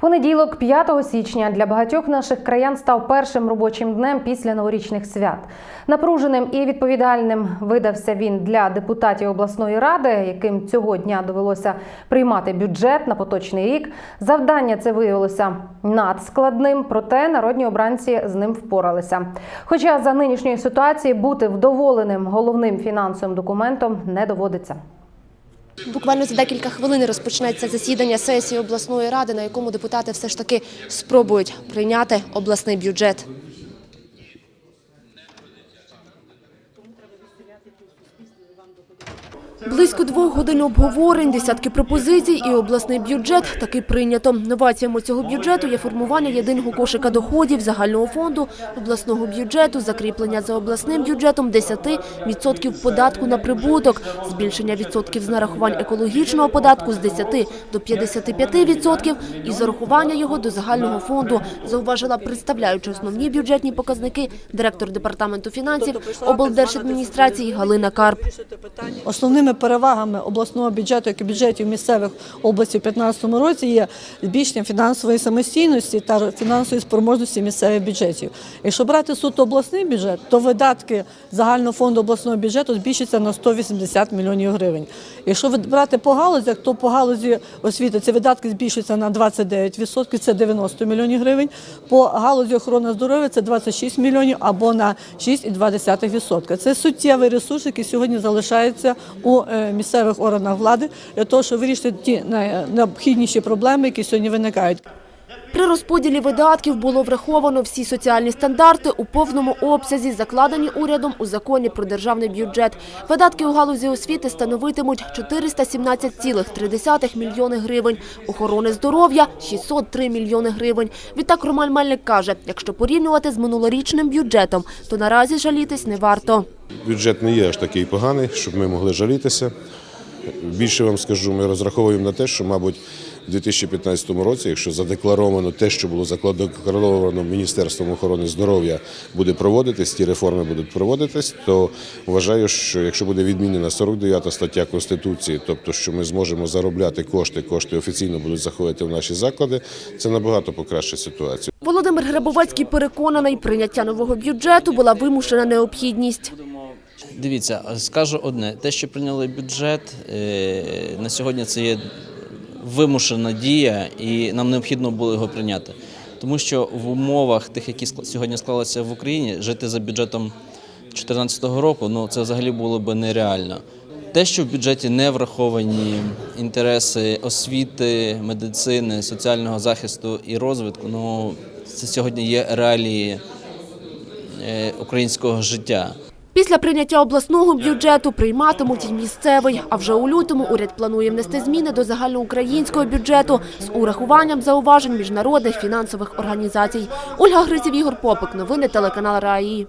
Понеділок, 5 січня, для багатьох наших краян став першим робочим днем після новорічних свят. Напруженим і відповідальним видався він для депутатів обласної ради, яким цього дня довелося приймати бюджет на поточний рік. Завдання це виявилося надскладним, проте народні обранці з ним впоралися. Хоча за нинішньої ситуації бути вдоволеним головним фінансовим документом не доводиться. Буквально за декілька хвилин розпочнеться засідання сесії обласної ради, на якому депутати все ж таки спробують прийняти обласний бюджет. Близько двох годин обговорень, десятки пропозицій і обласний бюджет таки прийнято. Новаціями цього бюджету є формування єдиного кошика доходів загального фонду обласного бюджету, закріплення за обласним бюджетом 10% податку на прибуток, збільшення відсотків з нарахувань екологічного податку з 10 до 55% і зарахування його до загального фонду, зауважила представляючи основні бюджетні показники директор департаменту фінансів облдержадміністрації Галина Карп. Основними перевагами обласного бюджету, як і бюджетів місцевих області в 2015 році, є збільшення фінансової самостійності та фінансової спроможності місцевих бюджетів. Якщо брати суто обласний бюджет, то видатки загального фонду обласного бюджету збільшаться на 180 мільйонів гривень. Якщо брати по галузях, то по галузі освіти ці видатки збільшуються на 29%, це 90 мільйонів гривень. По галузі охорони здоров'я це 26 мільйонів або на 6,2%. Це суттєвий ресурс, який сьогодні залишається у е, місцевих органах влади для того, щоб вирішити ті найнеобхідніші проблеми, які сьогодні виникають. При розподілі видатків було враховано всі соціальні стандарти у повному обсязі, закладені урядом у законі про державний бюджет. Видатки у галузі освіти становитимуть 417,3 мільйони гривень, охорони здоров'я – 603 мільйони гривень. Відтак Роман Мельник каже, якщо порівнювати з минулорічним бюджетом, то наразі жалітись не варто. Бюджет не є аж такий поганий, щоб ми могли жалітися. Більше вам скажу, ми розраховуємо на те, що, мабуть, у 2015 році, якщо задекларовано те, що було задекларовано Міністерством охорони здоров'я, буде проводитись, ті реформи будуть проводитись, то вважаю, що якщо буде відмінена 49 стаття Конституції, тобто що ми зможемо заробляти кошти, кошти офіційно будуть заходити в наші заклади, це набагато покращить ситуацію. Володимир Грабовецький переконаний, прийняття нового бюджету була вимушена необхідність. Дивіться, скажу одне: те, що прийняли бюджет, е, на сьогодні це є вимушена дія, і нам необхідно було його прийняти. Тому що в умовах тих, які сьогодні склалися в Україні, жити за бюджетом 2014 року, ну це взагалі було б нереально. Те, що в бюджеті не враховані інтереси освіти, медицини, соціального захисту і розвитку, ну це сьогодні є реалії е, українського життя. Після прийняття обласного бюджету прийматимуть і місцевий. А вже у лютому уряд планує внести зміни до загальноукраїнського бюджету з урахуванням зауважень міжнародних фінансових організацій. Ольга Гриців, Ігор Попик. Новини телеканал Раї.